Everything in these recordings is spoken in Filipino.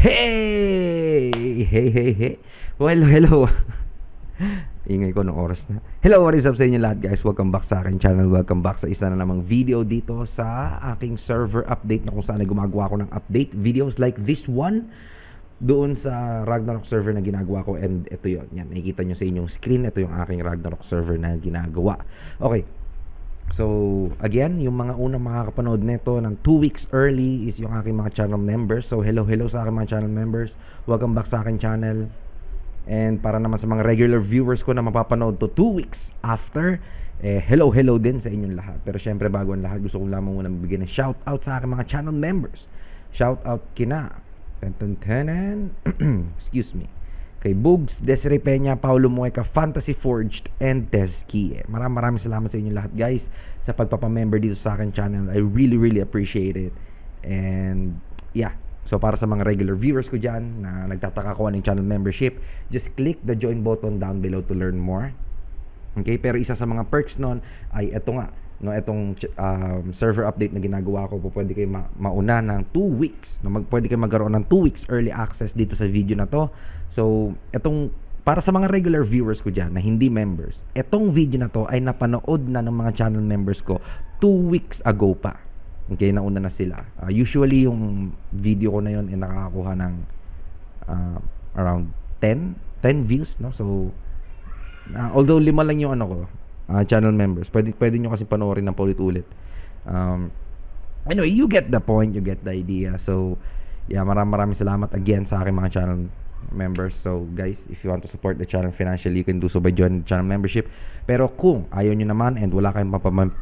Hey! Hey, hey, hey. Well, hello. Ingay ko ng oras na. Hello, what is up sa inyo lahat guys? Welcome back sa aking channel. Welcome back sa isa na namang video dito sa aking server update na kung saan ay gumagawa ko ng update videos like this one doon sa Ragnarok server na ginagawa ko and ito yon yan nakikita nyo sa inyong screen ito yung aking Ragnarok server na ginagawa okay So, again, yung mga unang makakapanood nito ng 2 weeks early is yung aking mga channel members. So, hello, hello sa aking mga channel members. Welcome back sa aking channel. And para naman sa mga regular viewers ko na mapapanood to 2 weeks after, eh, hello, hello din sa inyong lahat. Pero syempre, bago ang lahat, gusto ko lamang muna magbigay ng shout out sa aking mga channel members. Shout out kina. Ten, ten, tenen. Excuse me kay Bugs, Desiree Peña, Paulo Mueca, Fantasy Forged, and Tezki. Maraming maraming salamat sa inyo lahat guys sa pagpapamember dito sa akin channel. I really really appreciate it. And yeah, so para sa mga regular viewers ko dyan na nagtataka ko ng channel membership, just click the join button down below to learn more. Okay, pero isa sa mga perks nun ay eto nga, no etong um, server update na ginagawa ko po pwede kayo ma- mauna ng 2 weeks no mag pwede kayo magkaroon ng 2 weeks early access dito sa video na to. So etong para sa mga regular viewers ko diyan na hindi members etong video na to ay napanood na ng mga channel members ko 2 weeks ago pa. Okay nauna na sila. Uh, usually yung video ko na yon ay nakakakuha ng uh, around 10 10 views no? So uh, although lima lang yung ano ko uh, channel members. Pwede, pwede nyo kasi panoorin ng paulit-ulit. Um, anyway, you get the point, you get the idea. So, yeah, maraming maraming salamat again sa aking mga channel members. So, guys, if you want to support the channel financially, you can do so by joining the channel membership. Pero kung ayaw nyo naman and wala kayong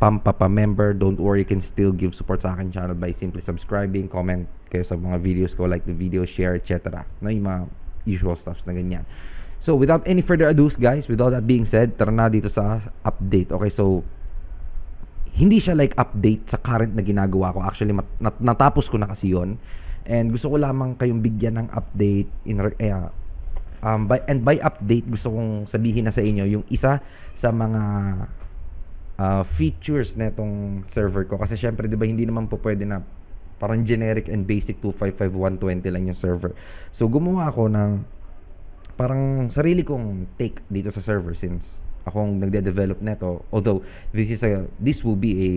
pampapa-member, don't worry, you can still give support sa aking channel by simply subscribing, comment kayo sa mga videos ko, like the video, share, etc. No, yung mga usual stuffs na ganyan. So, without any further ado, guys, with all that being said, tara na dito sa update. Okay, so, hindi siya like update sa current na ginagawa ko. Actually, mat- nat- natapos ko na kasi yon And gusto ko lamang kayong bigyan ng update in uh, um, by, and by update gusto kong sabihin na sa inyo yung isa sa mga uh, features netong server ko kasi syempre 'di ba hindi naman po pwede na parang generic and basic 255.120 lang yung server. So gumawa ako ng parang sarili kong take dito sa server since akong nagde-develop neto. Although this is a this will be a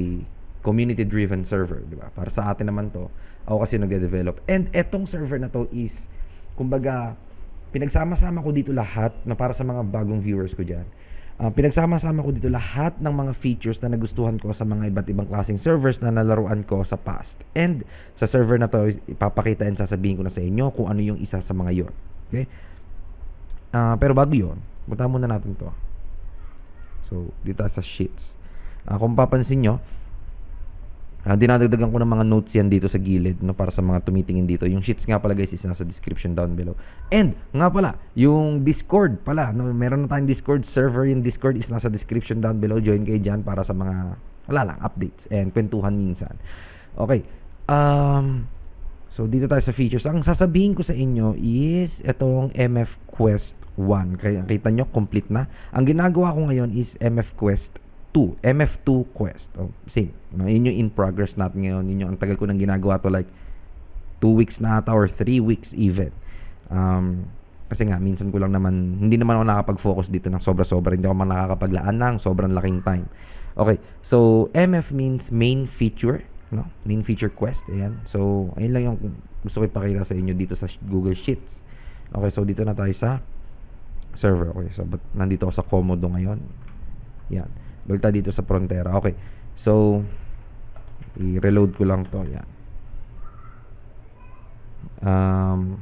community driven server di ba? Para sa atin naman to ako kasi nagde-develop. And etong server na to is kumbaga pinagsama-sama ko dito lahat na para sa mga bagong viewers ko diyan uh, pinagsama-sama ko dito lahat ng mga features na nagustuhan ko sa mga iba't ibang klaseng servers na nalaruan ko sa past. And sa server na to ipapakita and sasabihin ko na sa inyo kung ano yung isa sa mga yon okay Uh, pero bago yun, punta muna natin to. So, dito sa sheets. Uh, kung papansin nyo, uh, dinadagdagan ko ng mga notes yan dito sa gilid no, para sa mga tumitingin dito. Yung sheets nga pala guys is nasa description down below. And nga pala, yung Discord pala. No, meron na tayong Discord server. Yung Discord is nasa description down below. Join kayo dyan para sa mga, wala lang, updates and kwentuhan minsan. Okay. Um, So, dito tayo sa features. Ang sasabihin ko sa inyo is itong MF Quest 1. Kaya kita nyo, complete na. Ang ginagawa ko ngayon is MF Quest 2. MF2 Quest. Oh, same. Yun yung in progress natin ngayon. Yun yung ang tagal ko nang ginagawa to like 2 weeks na ata or 3 weeks even. Um, kasi nga, minsan ko lang naman, hindi naman ako nakapag-focus dito ng sobra-sobra. Hindi ako man nakakapaglaan ng sobrang laking time. Okay, so MF means main feature no? Main feature quest, ayan. So, ayun lang yung gusto ko ipakita sa inyo dito sa Google Sheets. Okay, so dito na tayo sa server. Okay, so but nandito ako sa Komodo ngayon. Yan. Balik tayo dito sa Frontera. Okay. So, i-reload ko lang to. Yan. Um,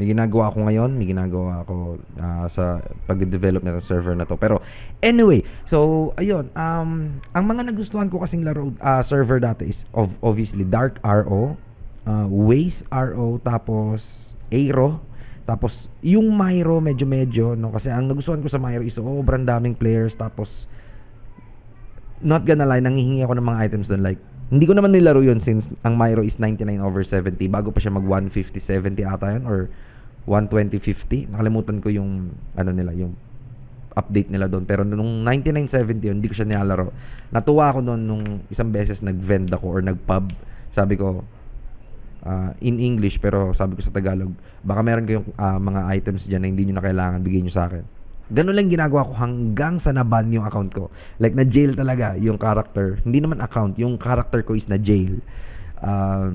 may ginagawa ako ngayon, may ginagawa ako uh, sa pagde-develop ng server na to. Pero anyway, so ayun, um ang mga nagustuhan ko kasing laro uh, server dati is of obviously Dark RO, uh, Waze RO, tapos Aero, tapos yung Myro medyo medyo no kasi ang nagustuhan ko sa Myro is sobrang daming players tapos not gonna lie, nangihingi ako ng mga items doon like hindi ko naman nilaro yun since ang Myro is 99 over 70 bago pa siya mag 150 70 ata yun or 12050. Nakalimutan ko yung ano nila, yung update nila doon. Pero nung 9970 yun, hindi ko siya nilalaro. Natuwa ako noon nung isang beses nag-vend ako or nag-pub. Sabi ko, ah, in English pero sabi ko sa Tagalog, baka meron kayong ah, mga items diyan na hindi niyo na kailangan bigay niyo sa akin. Ganun lang ginagawa ko hanggang sa naban yung account ko. Like na jail talaga yung character. Hindi naman account, yung character ko is na jail. Ah,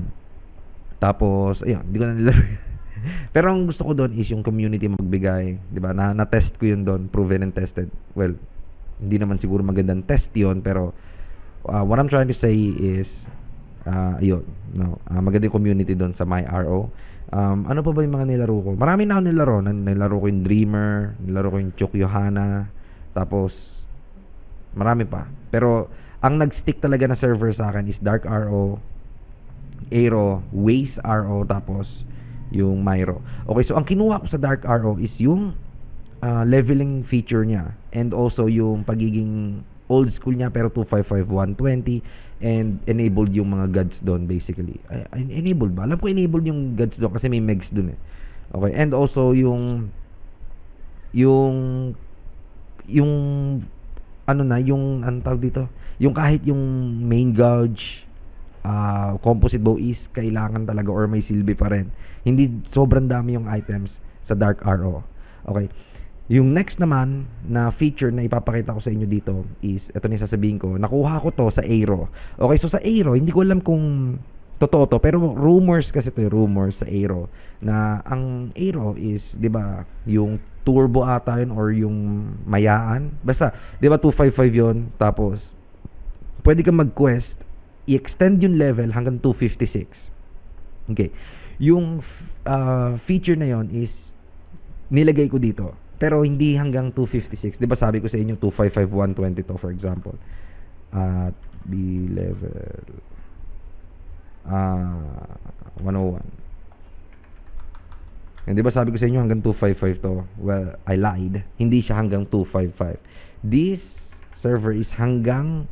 tapos ayun, hindi ko na nilaro. Pero ang gusto ko doon is yung community magbigay, 'di ba? Na na-test ko yun doon, proven and tested. Well, hindi naman siguro magandang test 'yon, pero uh, what I'm trying to say is uh, ayun, no. Uh, maganda yung community doon sa My RO. Um, ano pa ba yung mga nilaro ko? Marami na ako nilaro. Nilaro ko yung Dreamer, nilaro ko yung Chok Yohana, tapos marami pa. Pero ang nag-stick talaga na server sa akin is Dark RO, Aero, Waze RO, tapos yung Myro. Okay, so ang kinuha ko sa Dark RO is yung uh, leveling feature niya and also yung pagiging old school niya pero 255 120 and enabled yung mga gods doon basically. Ay, enabled ba? Alam ko enabled yung gods doon kasi may megs doon eh. Okay, and also yung yung yung ano na, yung ang tawag dito, yung kahit yung main gauge ah, composite bow is kailangan talaga or may silbi pa rin. Hindi sobrang dami yung items sa Dark RO. Okay. Yung next naman na feature na ipapakita ko sa inyo dito is, ito na sasabihin ko, nakuha ko to sa Aero. Okay, so sa Aero, hindi ko alam kung totoo to, pero rumors kasi to, rumors sa Aero, na ang Aero is, di ba, yung turbo ata yun or yung mayaan. Basta, di ba 255 yun, tapos, pwede kang mag-quest, i-extend yung level hanggang 256. Okay. Yung uh, feature na yon is, nilagay ko dito. Pero hindi hanggang 256. 'Di ba sabi ko sa inyo 255 120 to for example. At B level ah 101. Hindi ba sabi ko sa inyo hanggang 255 to? Well, I lied. Hindi siya hanggang 255. This server is hanggang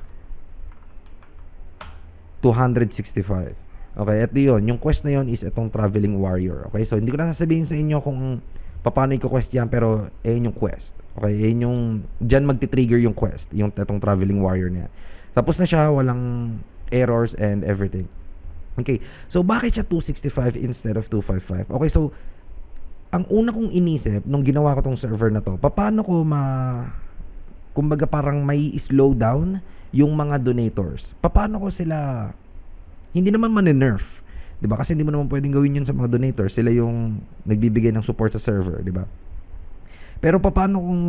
265. Okay, ito yun. Yung quest na yun is itong Traveling Warrior. Okay, so hindi ko na sasabihin sa inyo kung paano i-quest yan, pero eh yung quest. Okay, eh yung, dyan magti-trigger yung quest, yung itong Traveling Warrior niya. Tapos na siya, walang errors and everything. Okay, so bakit siya 265 instead of 255? Okay, so, ang una kong inisip nung ginawa ko tong server na to, paano ko ma kumbaga parang may slow down yung mga donators. Paano ko sila hindi naman mani-nerf, 'di ba? Kasi hindi mo naman pwedeng gawin 'yun sa mga donators. Sila yung nagbibigay ng support sa server, 'di ba? Pero paano kung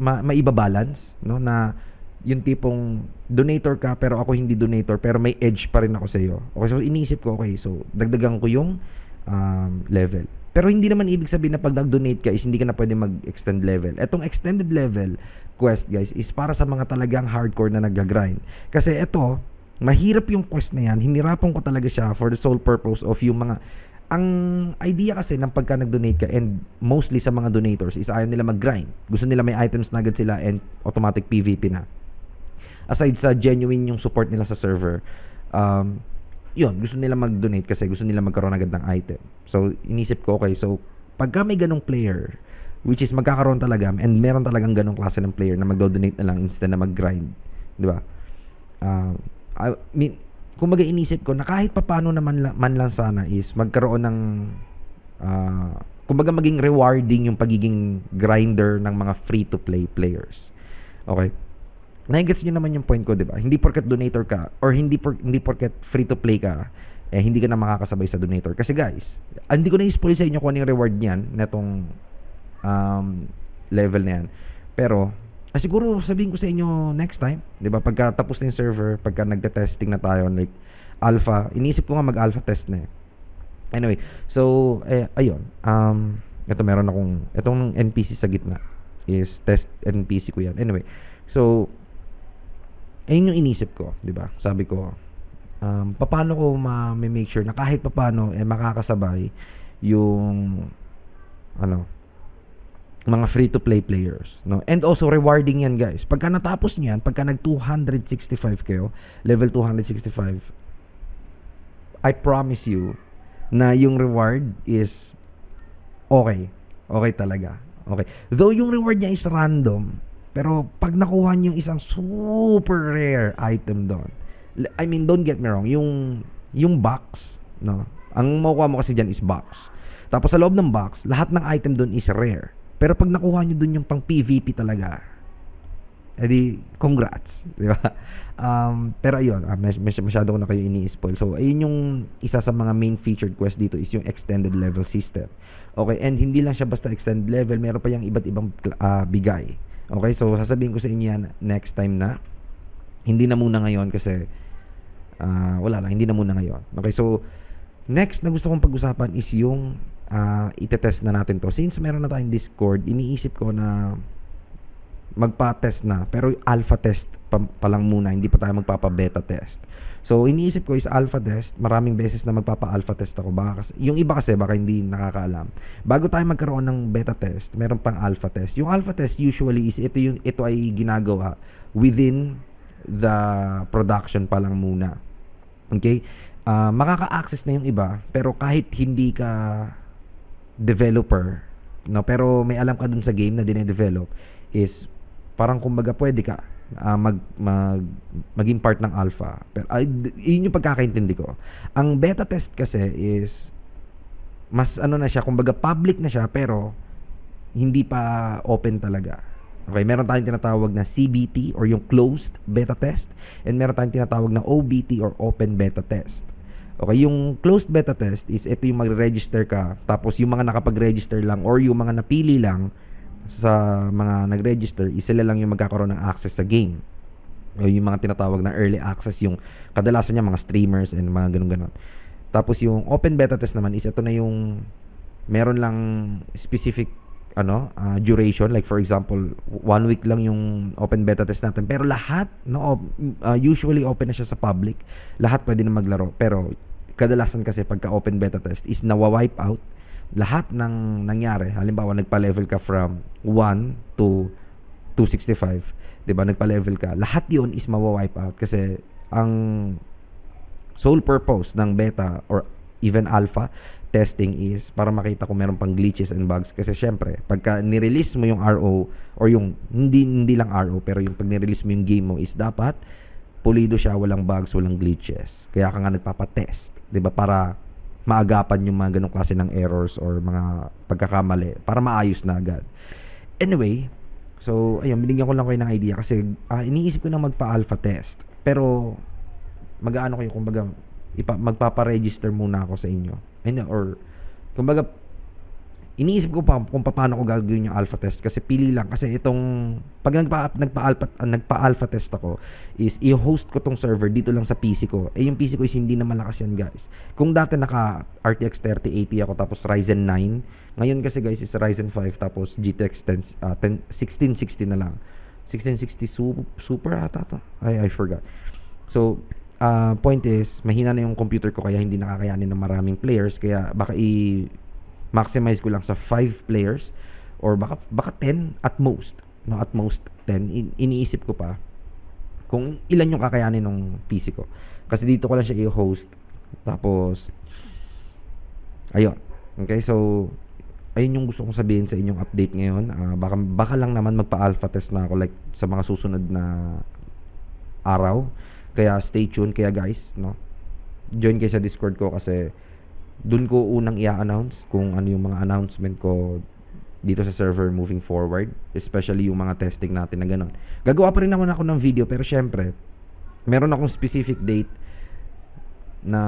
ma maiba-balance, no, na yung tipong donator ka pero ako hindi donator pero may edge pa rin ako sa iyo. Okay, so inisip ko okay, so dagdagan ko yung um, level. Pero hindi naman ibig sabihin na pag nag-donate ka is hindi ka na pwede mag-extend level. Etong extended level quest guys is para sa mga talagang hardcore na nag-grind. Kasi ito, mahirap yung quest na yan. Hinirapan ko talaga siya for the sole purpose of yung mga ang idea kasi ng pagka nag-donate ka and mostly sa mga donators is ayaw nila mag-grind. Gusto nila may items na agad sila and automatic PVP na. Aside sa genuine yung support nila sa server, um, yun, gusto nila mag-donate kasi gusto nila magkaroon agad ng item. So, inisip ko, okay, so, pagka may ganong player, which is magkakaroon talaga, and meron talagang ganong klase ng player na magdo-donate na lang instead na mag-grind. Di ba? Uh, I mean, kumbaga inisip ko na kahit papano naman man lang sana is magkaroon ng uh, kumbaga maging rewarding yung pagiging grinder ng mga free-to-play players. Okay? Nagets nyo naman yung point ko, di ba? Hindi porket donator ka or hindi por, hindi porket free to play ka, eh hindi ka na makakasabay sa donator. Kasi guys, hindi ko na i-spoil sa inyo kung ano yung reward niyan netong um, level na yan. Pero ah, siguro sabihin ko sa inyo next time, 'di ba? Pagka tapos na yung server, pagka nagte-testing na tayo like alpha, iniisip ko nga mag-alpha test na eh. Anyway, so eh ayun. Um ito meron akong itong NPC sa gitna is test NPC ko yan. Anyway, so ayun yung inisip ko, 'di ba? Sabi ko, um, paano ko ma-make sure na kahit papaano eh makakasabay yung ano mga free to play players no and also rewarding yan guys pagka natapos niyan pagka nag 265 kayo level 265 I promise you na yung reward is okay okay talaga okay though yung reward niya is random pero pag nakuha niyo isang super rare item doon, I mean, don't get me wrong, yung yung box, no. Ang makukuha mo kasi dyan is box. Tapos sa loob ng box, lahat ng item doon is rare. Pero pag nakuha nyo doon yung pang PvP talaga, edi congrats, di ba? Um, pero ayun, ah, mas, mas, masyado ko na kayo ini-spoil. So, ayun yung isa sa mga main featured quest dito is yung extended level system. Okay, and hindi lang siya basta extended level, meron pa yung iba't ibang ah, bigay. Okay, so sasabihin ko sa inyo yan next time na. Hindi na muna ngayon kasi ah, wala lang, hindi na muna ngayon. Okay, so next na gusto kong pag-usapan is yung uh, itetest na natin to. Since meron na tayong Discord, iniisip ko na magpa-test na pero alpha test pa, pa lang muna. Hindi pa tayo magpapa-beta test. So iniisip ko is alpha test. Maraming beses na magpapa-alpha test ako. Baka yung iba kasi baka hindi nakakaalam. Bago tayo magkaroon ng beta test meron pang alpha test. Yung alpha test usually is ito yung ito ay ginagawa within the production pa lang muna. Okay? Ah, makaka-access na yung iba pero kahit hindi ka developer no pero may alam ka dun sa game na dine-develop is parang kumbaga pwede ka ah, mag, mag maging part ng alpha. Pero d- yun yung pagkakaintindi ko. Ang beta test kasi is mas ano na siya, kumbaga public na siya pero hindi pa open talaga. Okay, meron tayong tinatawag na CBT or yung closed beta test and meron tayong tinatawag na OBT or open beta test. Okay, yung closed beta test is ito yung magre-register ka tapos yung mga nakapag-register lang or yung mga napili lang sa mga nag-register, is sila lang yung magkakaroon ng access sa game. O yung mga tinatawag na early access, yung kadalasan niya mga streamers and mga ganun-ganon. Tapos yung open beta test naman is ito na yung meron lang specific ano ah, duration. Like for example one week lang yung open beta test natin. Pero lahat no ah, usually open na siya sa public. Lahat pwede na maglaro. Pero kadalasan kasi pagka open beta test is nawa-wipe out. Lahat ng nangyari, halimbawa nagpa-level ka from 1 to 265, 'di ba? Nagpa-level ka. Lahat 'yon is mawa-wipe out kasi ang sole purpose ng beta or even alpha testing is para makita kung meron pang glitches and bugs kasi syempre pagka ni-release mo yung RO or yung hindi hindi lang RO pero yung pag ni-release mo yung game mo is dapat pulido siya, walang bugs, walang glitches. Kaya ka nga nagpapa-test, 'di ba? Para maagapan yung mga ganong klase ng errors or mga pagkakamali para maayos na agad. Anyway, so ayun, binigyan ko lang kayo ng idea kasi ah, iniisip ko na magpa-alpha test. Pero mag-aano kayo kumbaga ipa, magpapa-register muna ako sa inyo. And, or kumbaga iniisip ko pa kung paano ko gagawin yung alpha test kasi pili lang kasi itong pag nagpa nagpa-alpha uh, nagpa-alpha test ako is i-host ko tong server dito lang sa PC ko. Eh yung PC ko is hindi na malakas yan, guys. Kung dati naka RTX 3080 ako tapos Ryzen 9, ngayon kasi guys is Ryzen 5 tapos GTX 10, uh, 10 1660 na lang. 1660 su- super ata to. I I forgot. So, uh, point is, mahina na yung computer ko kaya hindi nakakayanin ng maraming players. Kaya baka i maximize ko lang sa 5 players or baka baka 10 at most no? At most 10 In, iniisip ko pa kung ilan yung kakayanin ng PC ko. Kasi dito ko lang siya i-host. Tapos ayun. Okay so ayun yung gusto kong sabihin sa inyong update ngayon. Ah, baka baka lang naman magpa-alpha test na ako like sa mga susunod na araw kaya stay tuned kaya guys no join kayo sa Discord ko kasi doon ko unang i-announce kung ano yung mga announcement ko dito sa server moving forward, especially yung mga testing natin na ganun. Gagawa pa rin naman ako ng video pero syempre, meron akong specific date na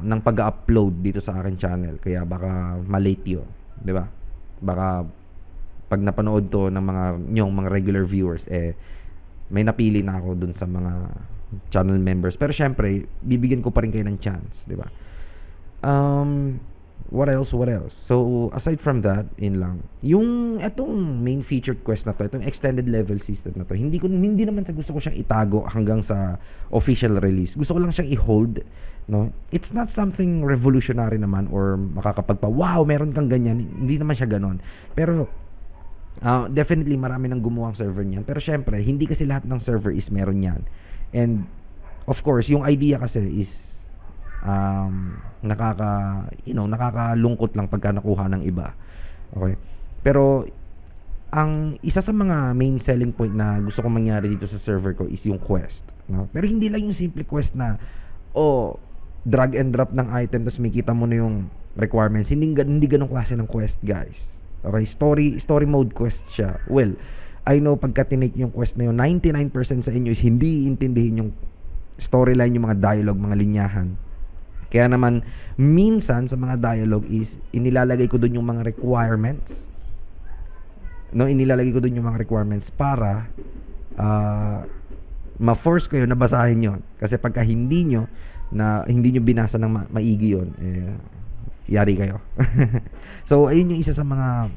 ng pag-upload dito sa akin channel kaya baka malate yun, 'di ba? Baka pag napanood to ng mga nyong mga regular viewers eh may napili na ako dun sa mga channel members. Pero syempre, bibigyan ko pa rin kayo ng chance, 'di ba? Um, what else, what else? So, aside from that, in lang. Yung etong main featured quest na to, itong extended level system na to, hindi ko hindi naman sa gusto ko siyang itago hanggang sa official release. Gusto ko lang siyang i-hold, no? It's not something revolutionary naman or makakapagpa, wow, meron kang ganyan. Hindi naman siya ganon. Pero uh, definitely marami nang gumawang server niyan. Pero syempre, hindi kasi lahat ng server is meron yan. And of course, yung idea kasi is um, nakaka you know nakakalungkot lang pagka nakuha ng iba okay pero ang isa sa mga main selling point na gusto kong mangyari dito sa server ko is yung quest no pero hindi lang yung simple quest na oh drag and drop ng item tapos makita mo na yung requirements. Hindi hindi ganong klase ng quest, guys. Okay, story story mode quest siya. Well, I know pagka tinake yung quest na yun, 99% sa inyo is hindi intindihin yung storyline, yung mga dialogue, mga linyahan. Kaya naman, minsan sa mga dialogue is, inilalagay ko doon yung mga requirements. No, inilalagay ko doon yung mga requirements para ah, ma-force kayo na basahin yon Kasi pagka hindi nyo, na hindi nyo binasa ng ma- maigi yon eh, yari kayo. so, ayun yung isa sa mga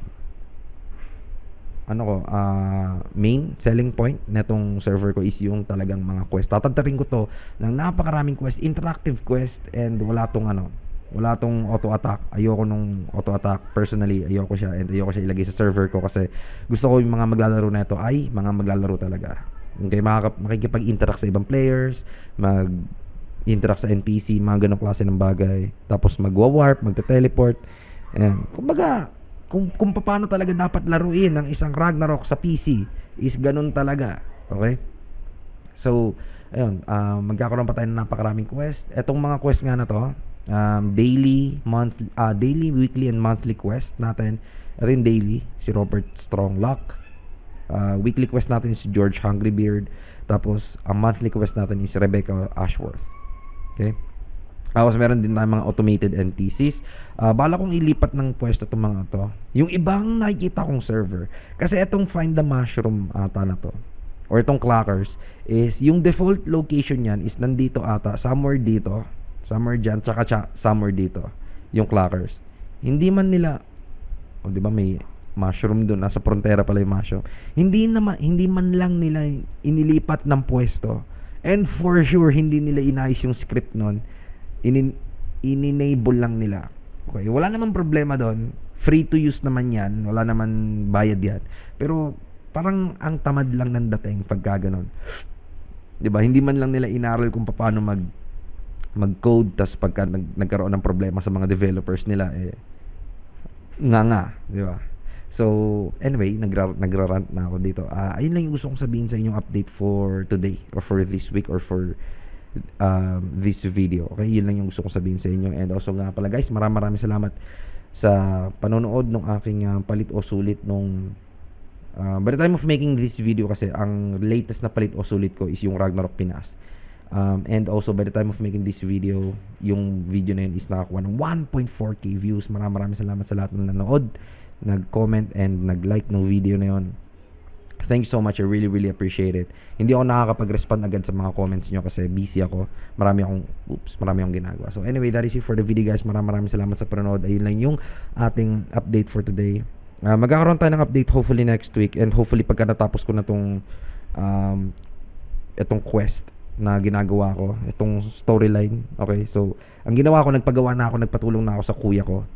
ano ko, ah, main selling point netong server ko is yung talagang mga quest. Tatantarin ko to ng napakaraming quest, interactive quest and wala tong ano, wala tong auto attack. Ayoko nung auto attack personally, ayoko siya and ayoko siya ilagay sa server ko kasi gusto ko yung mga maglalaro na ito ay mga maglalaro talaga. Okay, makikipag-interact sa ibang players, mag interact sa NPC, mga ganong klase ng bagay. Tapos magwa-warp, magte-teleport. Ayan. Kumbaga, kung, kung paano talaga dapat laruin ng isang Ragnarok sa PC is ganun talaga. Okay? So, ayun, ah, magkakaroon pa tayo ng napakaraming quest. Etong mga quest nga na to, um, daily, monthly, ah, daily, weekly, and monthly quest natin. Ito yung daily, si Robert Stronglock. Ah, weekly quest natin is George Hungrybeard. Tapos, ang monthly quest natin is Rebecca Ashworth. Okay? Tapos meron din tayong mga automated NPCs. Ah, bala kong ilipat ng pwesto itong mga to. Yung ibang nakikita kong server. Kasi itong Find the Mushroom ata na to. Or itong Clockers is yung default location niyan is nandito ata. Somewhere dito. Somewhere dyan. Tsaka tsa, somewhere dito. Yung Clockers. Hindi man nila o di ba may mushroom doon nasa frontera pala yung mushroom hindi naman hindi man lang nila inilipat ng pwesto and for sure hindi nila inayos yung script noon in in-enable lang nila. Okay, wala namang problema doon. Free to use naman 'yan, wala naman bayad 'yan. Pero parang ang tamad lang ng dating pagka ganun. 'Di ba? Hindi man lang nila inaral kung paano mag mag-code tas pagka nag, nagkaroon ng problema sa mga developers nila eh nga nga, 'di ba? So, anyway, nagra nagrarant na ako dito. Ah, ayun lang yung gusto kong sabihin sa inyong update for today or for this week or for um, this video. Okay, yun lang yung gusto kong sabihin sa inyo. And also nga pala guys, maraming maraming salamat sa panonood ng aking uh, palit o sulit nung uh, by the time of making this video kasi ang latest na palit o sulit ko is yung Ragnarok Pinas. Um, and also by the time of making this video, yung video na yun is nakakuha ng 1.4k views. Maraming maraming salamat sa lahat ng nanood, nag-comment and nag-like ng video na yun. Thank you so much. I really, really appreciate it. Hindi ako nakakapag-respond agad sa mga comments nyo kasi busy ako. Marami akong, oops, marami akong ginagawa. So anyway, that is it for the video guys. Maraming maraming salamat sa panonood. Ayun lang yung ating update for today. Uh, magkakaroon tayo ng update hopefully next week and hopefully pagka natapos ko na tong um, itong quest na ginagawa ko, itong storyline. Okay, so ang ginawa ko, nagpagawa na ako, nagpatulong na ako sa kuya ko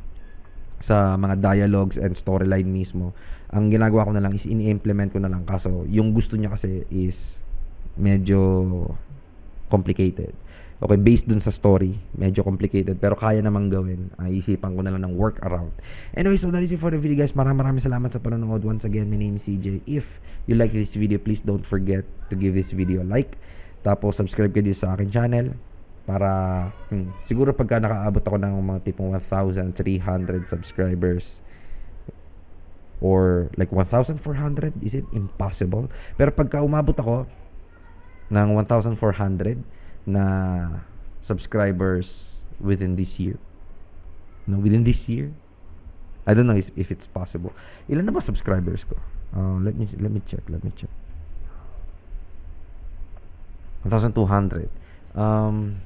sa mga dialogues and storyline mismo. Ang ginagawa ko na lang is ini-implement ko na lang kaso yung gusto niya kasi is medyo complicated. Okay, based dun sa story, medyo complicated pero kaya namang gawin. Uh, isipan ko na lang ng workaround. Anyway, so that is it for the video guys. Maraming maraming salamat sa panonood. Once again, my name is CJ. If you like this video, please don't forget to give this video a like. Tapos subscribe ka din sa akin channel para hmm, siguro pagka nakaabot ako ng mga tipong 1,300 subscribers or like 1,400 is it impossible? Pero pagka umabot ako ng 1,400 na subscribers within this year no within this year I don't know if, it's possible. Ilan na ba subscribers ko? Uh, let me let me check let me check. 1,200 um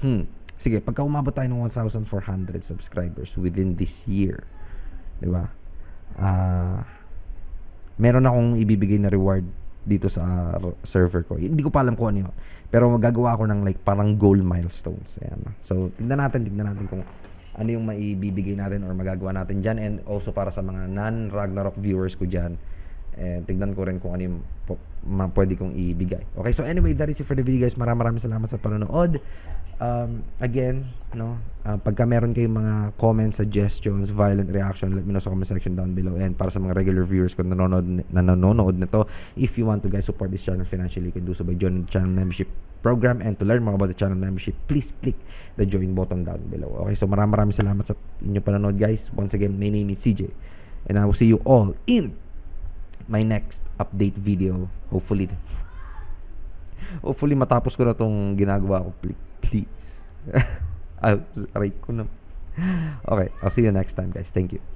hmm sige pagka umabot tayo ng 1,400 subscribers within this year di ba ah meron akong ibibigay na reward dito sa server ko. Hindi ko pa alam kung ano yun. Pero magagawa ako ng like parang goal milestones. Ayan. So, tignan natin, tignan natin kung ano yung maibibigay natin or magagawa natin dyan. And also para sa mga non-Ragnarok viewers ko dyan, eh, tignan ko rin kung ano yung ma- pwede kong ibigay. Okay, so anyway, that is it for the video guys. Maraming maraming salamat sa panonood. Um, again, no, uh, pagka meron kayong mga comments, suggestions, violent reaction, let me know sa comment section down below. And para sa mga regular viewers ko na nanonood, na nanonood na to, if you want to guys support this channel financially, you can do so by joining the channel membership program and to learn more about the channel membership, please click the join button down below. Okay, so maraming maraming salamat sa inyong panonood guys. Once again, my name is CJ and I will see you all in my next update video. Hopefully, hopefully matapos ko na tong ginagawa ko. Pl- Please. Ay, aray ko na. Okay, I'll see you next time guys. Thank you.